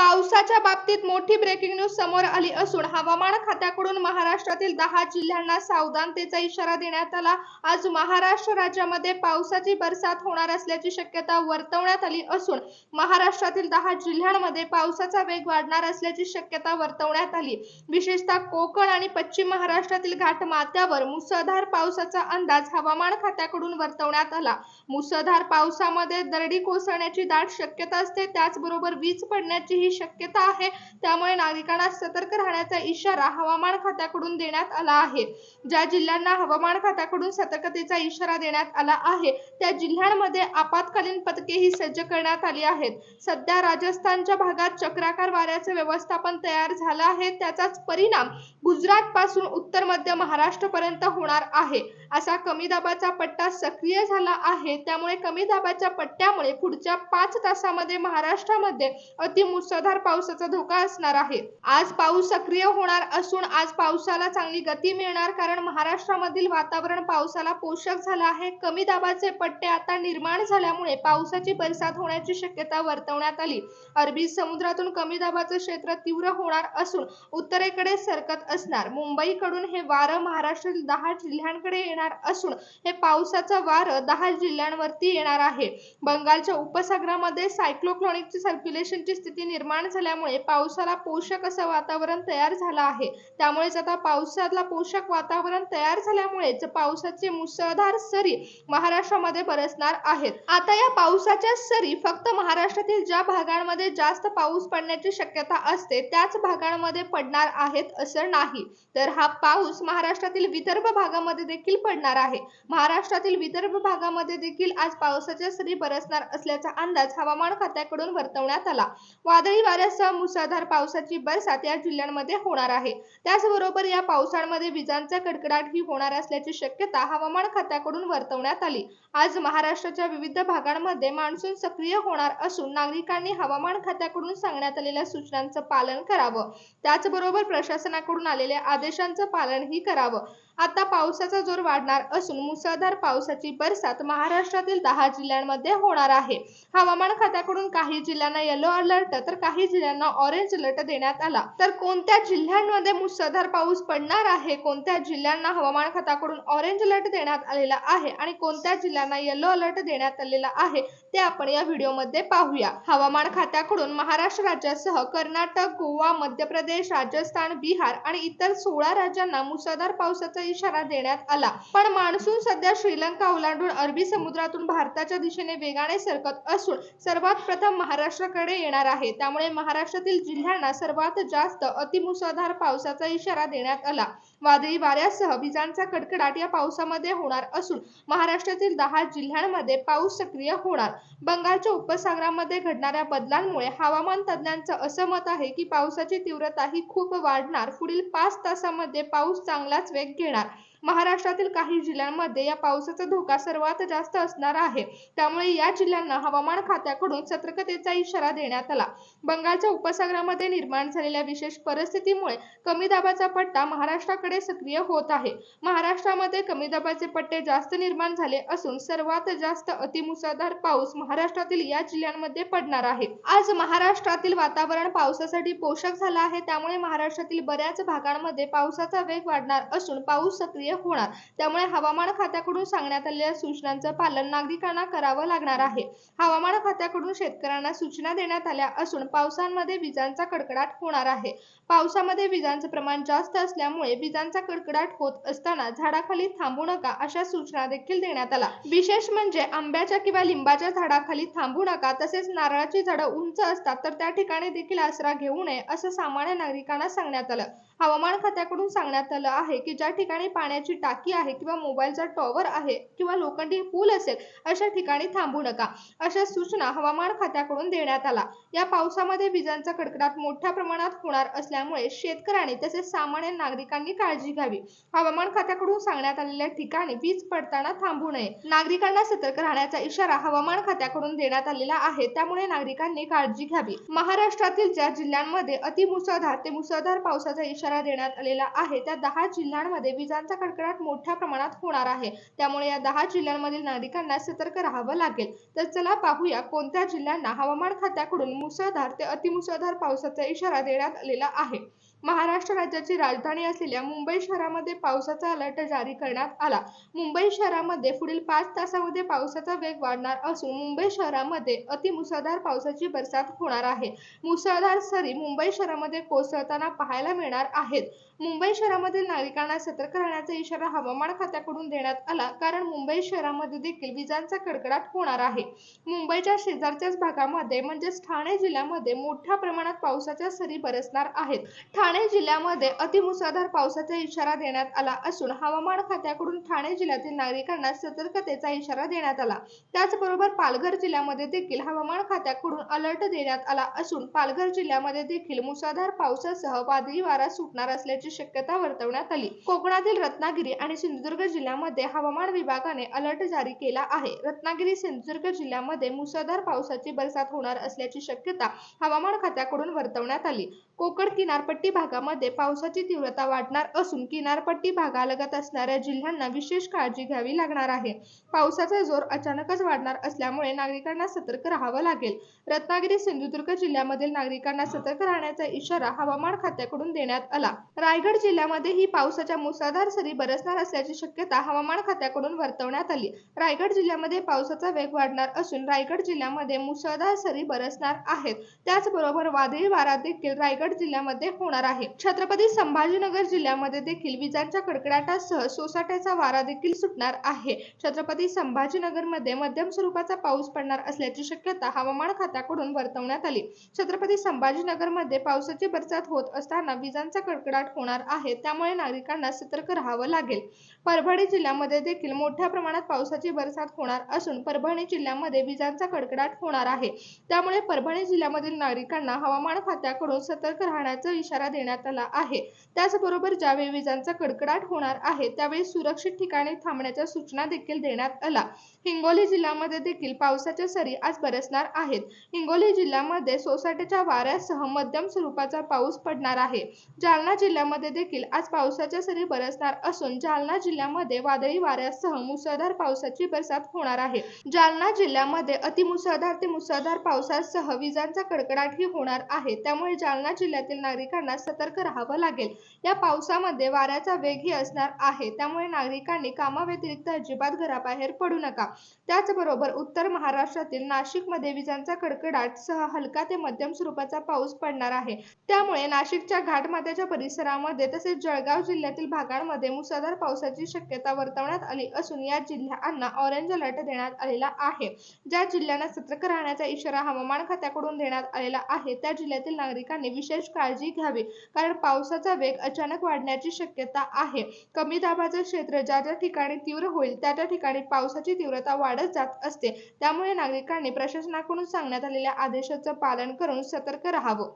Bye. पावसाच्या बाबतीत मोठी ब्रेकिंग न्यूज समोर आली असून हवामान खात्याकडून महाराष्ट्रातील दहा जिल्ह्यांना सावधानतेचा इशारा देण्यात आला. आज महाराष्ट्र राज्यामध्ये पावसाची बरसात होणार असल्याची शक्यता वर्तवण्यात आली असून महाराष्ट्रातील दहा जिल्ह्यांमध्ये पावसाचा वेग वाढणार असल्याची शक्यता वर्तवण्यात आली. विशेषतः कोकण आणि पश्चिम महाराष्ट्रातील घाटमाथ्यावर मुसळधार पावसाचा अंदाज हवामान खात्याकडून वर्तवण्यात आला. मुसळधार पावसामध्ये दरडी कोसळण्याची दाट शक्यता असते त्याचबरोबर वीज पडण्याची ही शक्यता आहे. त्यामुळे नागरिकांना सतर्क राहण्याचा इशारा हवामान खात्याकडून देण्यात आला आहे. ज्या जिल्ह्यांना हवामान खात्याकडून सतर्कतेचा इशारा देण्यात आला आहे त्या जिल्ह्यांमध्ये आपत्कालीन पथकेही सज्ज करण्यात आली आहेत. सध्या राजस्थानच्या भागात चक्राकार वाऱ्याचे व्यवस्थापन तयार झालं आहे. त्याचाच परिणाम गुजरात पासून उत्तर मध्य महाराष्ट्र पर्यंत होणार आहे. असा कमी दाबाचा पट्टा सक्रिय झाला आहे. त्यामुळे कमी दाबाच्या पट्ट्यामुळे पुढच्या पाच तासामध्ये महाराष्ट्रामध्ये अतिमुसळधार पावसाचा धोका असणार आहे. आज पाऊस सक्रिय होणार असून आज पावसाला चांगली गती मिळणार कारण महाराष्ट्रामधील वातावरण पावसाला पोषक झालं आहे. कमी दाबाचे पट्टे आता निर्माण झाल्यामुळे पावसाची बरसात होण्याची शक्यता वर्तवण्यात आली. अरबी समुद्रातून कमी दाबाचं क्षेत्र तीव्र होणार असून उत्तरेकडे सरकत असणार. मुंबईकडून हे वारं महाराष्ट्रातील दहा जिल्ह्यांकडे येणार असून हे पावसाचं वारं दहा जिल्ह्यांवरती येणार आहे. बंगालच्या उपसागरामध्ये सायक्लोक्लॉनिकची सर्क्युलेशनची स्थिती निर्माण झाल्यामुळे पावसाला पोषक असं वातावरण तयार झालं आहे. त्यामुळेच आता पावसाला पोषक वातावरण तयार झाल्यामुळेच पावसाचे मुसळधार सरी महाराष्ट्रामध्ये बरसणार आहेत. आता या पावसाच्या सरी फक्त महाराष्ट्रातील ज्या भागांमध्ये जास्त पाऊस पडण्याची शक्यता असते त्याच भागांमध्ये पडणार आहेत असं नाही. तर हा पाऊस महाराष्ट्रातील विदर्भ भागामध्ये देखील पडणार आहे. महाराष्ट्रातील विदर्भ भागामध्ये देखील आज पावसाच्या सरी बरसणार असल्याचा अंदाज हवामान खात्याकडून वर्तवण्यात आला. वादळी वाऱ्यासह मुसळधार पावसाची बरसात या जिल्ह्यांमध्ये होणार आहे. त्याचबरोबर या पावसाळ्यामध्ये विजांचा कडकडाटही होणार असल्याची शक्यता हवामान खात्याकडून वर्तवण्यात आली. आज महाराष्ट्राच्या विविध भागांमध्ये मान्सून सक्रिय होणार असून नागरिकांनी हवामान खात्याकडून सांगण्यात आलेल्या सूचनांचं पालन करावं. त्याचबरोबर प्रशासनाकडून आलेल्या आदेशांचं पालनही करावं. आता पावसाचा जोर वाढणार असून मुसळधार पावसाची बरसात महाराष्ट्रातील दहा जिल्ह्यांमध्ये होणार आहे. हवामान खात्याकडून काही जिल्ह्यांना येलो अलर्ट तर काही जिल्ह्यांना ऑरेंज अलर्ट देण्यात आला. तर कोणत्या जिल्ह्यांमध्ये मुसळधार पाऊस पडणार आहे? कोणत्या जिल्ह्यांना हवामान खात्याकडून ऑरेंज अलर्ट देण्यात आलेला आहे? आणि कोणत्या जिल्ह्यांना येलो अलर्ट देण्यात आलेला आहे? ते आपण या व्हिडिओमध्ये पाहूया. हवामान खात्याकडून महाराष्ट्र राज्यासह कर्नाटक गोवा मध्य प्रदेश राजस्थान बिहार आणि इतर सोळा राज्यांना मुसळधार पावसाचा इशारा देण्यात आला. पण मान्सून सध्या श्रीलंका ओलांडून अरबी समुद्रातून भारताच्या दिशेने वेगाने सरकत असून सर्वात प्रथम महाराष्ट्राकडे येणार आहे. त्यामुळे महाराष्ट्रातील जिल्ह्यांना सर्वात जास्त अतिमुसळधार पावसाचा इशारा देण्यात आला. वादळी वाऱ्यासह विजांचा कडकडाट या पावसामध्ये होणार असून महाराष्ट्रातील दहा जिल्ह्यांमध्ये पाऊस सक्रिय होणार. बंगालच्या उपसागरामध्ये घडणाऱ्या बदलांमुळे हवामान तज्ज्ञांचं असं मत आहे की पावसाची तीव्रता ही खूप वाढणार. पुढील पाच तासामध्ये पाऊस चांगलाच वेग घेणार. महाराष्ट्रातील काही जिल्ह्यांमध्ये या पावसाचा धोका सर्वात जास्त असणार आहे. त्यामुळे या जिल्ह्यांना हवामान खात्याकडून सतर्कतेचा इशारा देण्यात आला. बंगालच्या उपसागरामध्ये निर्माण झालेल्या विशेष परिस्थितीमुळे कमी दाबाचा पट्टा महाराष्ट्राकडे सक्रिय होत आहे. महाराष्ट्रामध्ये कमी दाबाचे पट्टे जास्त निर्माण झाले असून सर्वात जास्त अतिमुसळधार पाऊस महाराष्ट्रातील या जिल्ह्यांमध्ये पडणार आहे. आज महाराष्ट्रातील वातावरण पावसासाठी पोषक झालं आहे. त्यामुळे महाराष्ट्रातील बऱ्याच भागांमध्ये पावसाचा वेग वाढणार असून पाऊस सक्रिय होणार. त्यामुळे हवामान खात्याकडून सांगण्यात आलेल्या सूचनांचं पालन नागरिकांना करावं लागणार आहे. हवामान खात्याकडून शेतकऱ्यांना सूचना देण्यात आल्या असून पावसांमध्ये विजांचा कडकडाट होणार आहे. पावसामध्ये विजांचं प्रमाण जास्त असल्यामुळे विजांचा कडकडाट होत असताना झाडाखाली थांबू नका अशा सूचना देखील देण्यात आल्या. विशेष म्हणजे आंब्याच्या किंवा लिंबाच्या झाडाखाली थांबू नका तसेच नारळाची झाडं उंच असतात तर त्या ठिकाणी देखील आसरा घेऊ नये असं सामान्य नागरिकांना सांगण्यात आलं. हवामान खात्याकडून सांगण्यात आलं आहे की ज्या ठिकाणी पाण्याची टाकी आहे किंवा मोबाईलचा टॉवर आहे किंवा लोखंडी पूल असेल अशा ठिकाणी थांबू नका. अशा सूचना हवामान खात्याकडून देण्यात आला. या पावसामध्ये विजांचा कडकडाट मोठ्या प्रमाणात होणार असल्यामुळे शेतकऱ्यांनी तसेच सामान्य नागरिकांनी काळजी घ्यावी. हवामान खात्याकडून सांगण्यात आलेल्या ठिकाणी वीज पडताना थांबू नये. नागरिकांना सतर्क राहण्याचा इशारा हवामान खात्याकडून देण्यात आलेला आहे त्यामुळे नागरिकांनी काळजी घ्यावी. महाराष्ट्रातील ज्या जिल्ह्यांमध्ये अतिमुसळधार ते मुसळधार पावसाचा इशारा इशारा देण्यात आलेला आहे. त्या दहा जिल्ह्यांमध्ये विजांचा कडकडाट मोठ्या प्रमाणात होणार आहे. त्यामुळे या दहा जिल्ह्यांमधील नागरिकांना सतर्क राहावं लागेल. तर चला पाहूया कोणत्या जिल्ह्यांना हवामान खात्याकडून मुसळधार ते अतिमुसळधार पावसाचा इशारा देण्यात आलेला आहे. महाराष्ट्र राज्याची राजधानी असलेल्या मुंबई शहरामध्ये पावसाचा अलर्ट जारी करण्यात आला. मुंबई शहरामध्ये पुढील पाच तासामध्ये पावसाचा वेग वाढणार असून मुंबई शहरामध्ये अतिमुसळधार पावसाची बरसात होणार आहे. मुसळधार सरी मुंबई शहरामध्ये कोसळताना पाहायला मिळणार आहेत. मुंबई शहरामधील नागरिकांना सतर्क राहण्याचा इशारा हवामान खात्याकडून देण्यात आला कारण मुंबई शहरामध्ये देखील विजांचा कडकडाट होणार आहे. मुंबईच्या शेजारच्याच भागामध्ये म्हणजेच ठाणे जिल्ह्यामध्ये मोठ्या प्रमाणात पावसाच्या सरी बरसणार आहेत. ठाणे ठाणे जिल्ह्यामध्ये अतिमुसळधार पावसाचा इशारा देण्यात आला असून हवामान खात्याकडून ठाणे जिल्ह्यातील नागरिकांना सतर्कतेचा इशारा देण्यात आला. त्याचबरोबर पालघर जिल्ह्यामध्ये देखील हवामान खात्याकडून अलर्ट देण्यात आला असून पालघर जिल्ह्यामध्ये देखील मुसळधार पावसासह वादळी वारा सुटणार असल्याची शक्यता वर्तवण्यात आली. कोकणातील रत्नागिरी आणि सिंधुदुर्ग जिल्ह्यामध्ये हवामान विभागाने अलर्ट जारी केला आहे. रत्नागिरी सिंधुदुर्ग जिल्ह्यामध्ये मुसळधार पावसाची बरसात होणार असल्याची शक्यता हवामान खात्याकडून वर्तवण्यात आली. कोकण किनारपट्टी भागामध्ये पावसाची तीव्रता वाढणार असून किनारपट्टी भागालगत असणाऱ्या जिल्ह्यांना विशेष काळजी घ्यावी लागणार आहे. पावसाचा जोर अचानकच वाढणार असल्यामुळे नागरिकांना सतर्क राहावं लागेल. रत्नागिरी सिंधुदुर्ग जिल्ह्यामधील नागरिकांना सतर्क राहण्याचा इशारा हवामान खात्याकडून देण्यात आला. रायगड जिल्ह्यामध्येही पावसाच्या मुसळधार सरी बरसणार असल्याची शक्यता हवामान खात्याकडून वर्तवण्यात आली. रायगड जिल्ह्यामध्ये पावसाचा वेग वाढणार असून रायगड जिल्ह्यामध्ये मुसळधार सरी बरसणार आहेत. त्याचबरोबर वादळी वारा देखील रायगड जिल्ह्यामध्ये होणार आहे छत्रपती संभाजीनगर जिल्ह्यामध्ये देखील विजांच्या कडकडाटासह सोसाट्याचा वारा देखील सुटणार आहे. छत्रपती संभाजीनगरमध्ये मध्यम स्वरूपाचा पाऊस पडणार असल्याची शक्यता हवामान खात्याकडून वर्तवण्यात आली. छत्रपती संभाजीनगरमध्ये पावसाची बरसात होत असताना विजांचा कडकडाट होणार आहे. त्यामुळे नागरिकांना सतर्क राहावं लागेल. परभणी जिल्ह्यामध्ये देखील मोठ्या प्रमाणात पावसाची बरसात होणार असून परभणी जिल्ह्यामध्ये विजांचा कडकडाट होणार आहे. त्यामुळे परभणी जिल्ह्यामधील नागरिकांना हवामान खात्याकडून सतर्क राहण्याचा इशारा देण्यात देण्यात आला आहे. त्याचबरोबर ज्यावेळी विजांचा कडकडाट होणार आहे त्यावेळी सुरक्षित ठिकाणी थांबण्याच्या सूचना देखील देण्यात आला. हिंगोली जिल्ह्यामध्ये देखील पावसाच्या सरी आज बरसणार आहेत. हिंगोली जिल्ह्यामध्ये सोसाट्याच्या वाऱ्यासह मध्यम स्वरूपाचा पाऊस पडणार आहे. जालना जिल्ह्यामध्ये देखील आज पावसाच्या सरी बरसणार असून जालना जिल्ह्यामध्ये वादळी वाऱ्यासह मुसळधार पावसाची बरसात होणार आहे. जालना जिल्ह्यामध्ये अतिमुसळधार ते मुसळधार पावसासह विजांचा कडकडाटही होणार आहे. त्यामुळे जालना जिल्ह्यातील नागरिकांना सतर्क राहावं लागेल. या पावसामध्ये वाऱ्याचा वेगही असणार आहे. त्यामुळे नागरिकांनी कामाव्यतिरिक्त अजिबात घराबाहेर पडू नका. त्याचबरोबर उत्तर महाराष्ट्रातील नाशिकमध्ये विजांचा कडकडाट सह हलका ते मध्यम स्वरूपाचा पाऊस पडणार आहे. त्यामुळे नाशिकच्या घाटमाथ्याच्या परिसरामध्ये तसेच जळगाव जिल्ह्यातील भागांमध्ये मुसळधार पावसाची शक्यता वर्तवण्यात आली असून या जिल्ह्यांना ऑरेंज अलर्ट देण्यात आलेला आहे. ज्या जिल्ह्यांना सतर्क राहण्याचा इशारा हवामान खात्याकडून देण्यात आलेला आहे त्या जिल्ह्यातील नागरिकांनी विशेष काळजी घ्यावी. कारण पावसाचा वेग अचानक वाढण्याची शक्यता आहे. कमी दाबाचे क्षेत्र ज्या ज्या ठिकाणी तीव्र होईल त्या त्या ठिकाणी पावसाची तीव्रता वाढत जात असते. त्यामुळे नागरिकांनी प्रशासनाकडून सांगण्यात आलेल्या आदेशाचं पालन करून सतर्क राहावं.